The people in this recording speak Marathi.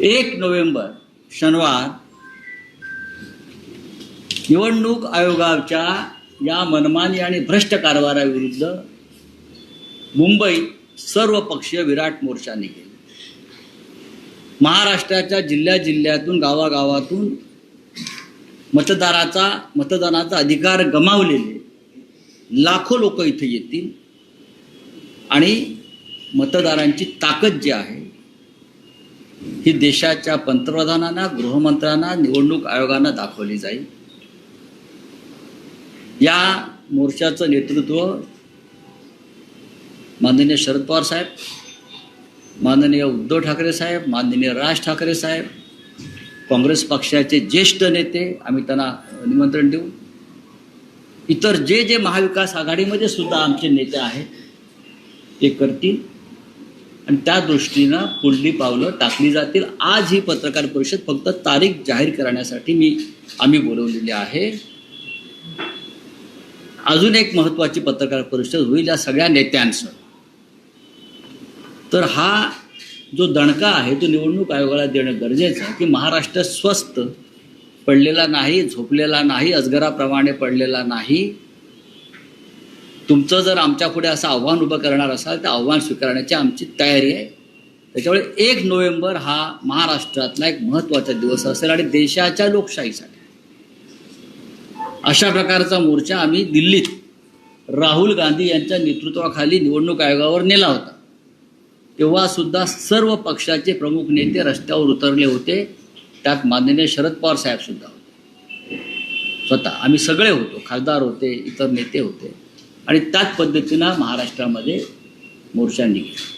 एक नोव्हेंबर शनिवार निवडणूक आयोगाच्या या मनमानी आणि भ्रष्ट कारभाराविरुद्ध मुंबईत सर्व पक्षीय विराट मोर्चा निघेल महाराष्ट्राच्या जिल्ह्या जिल्ह्यातून गावागावातून मतदाराचा मतदानाचा अधिकार गमावलेले लाखो लोक इथे येतील आणि मतदारांची ताकद जी आहे ही देशाच्या पंतप्रधानांना गृहमंत्र्यांना निवडणूक आयोगांना दाखवली जाईल. या मोर्चाचं नेतृत्व माननीय शरद पवार साहेब माननीय उद्धव ठाकरे साहेब माननीय राज ठाकरे साहेब काँग्रेस पक्षाचे ज्येष्ठ नेते आम्ही त्यांना निमंत्रण देऊ. इतर जे जे महाविकास आघाडीमध्ये सुद्धा आमचे नेते आहेत ते करतील. आणि त्या दृष्टीनं पुढली पावलं टाकली जातील. आज ही पत्रकार परिषद फक्त तारीख जाहीर करण्यासाठी मी आम्ही बोलवलेली आहे. अजून एक महत्त्वाची पत्रकार परिषद होईल या सगळ्या नेत्यांसह तर हा जो दणका आहे तो निवडणूक आयोगाला देणं गरजेचं आहे की महाराष्ट्र स्वस्त पडलेला नाही झोपलेला नाही अजगराप्रमाणे पडलेला नाही. तुमचं जर आमच्या पुढे असं आव्हान उभं करणार असाल तर आव्हान स्वीकारण्याची आमची तयारी आहे. त्याच्यामुळे एक नोव्हेंबर हा महाराष्ट्रातला एक महत्त्वाचा दिवस असेल आणि देशाच्या लोकशाहीसाठी. अशा प्रकारचा मोर्चा आम्ही दिल्लीत राहुल गांधी यांच्या नेतृत्वाखाली निवडणूक आयोगावर नेला होता. तेव्हा सुद्धा सर्व पक्षाचे प्रमुख नेते रस्त्यावर उतरले होते. त्यात माननीय शरद पवार साहेब सुद्धा होते. स्वतः आम्ही सगळे होतो खासदार होते इतर नेते होते. आणि त्याच पद्धतीनं महाराष्ट्रामध्ये मोर्चा निघेल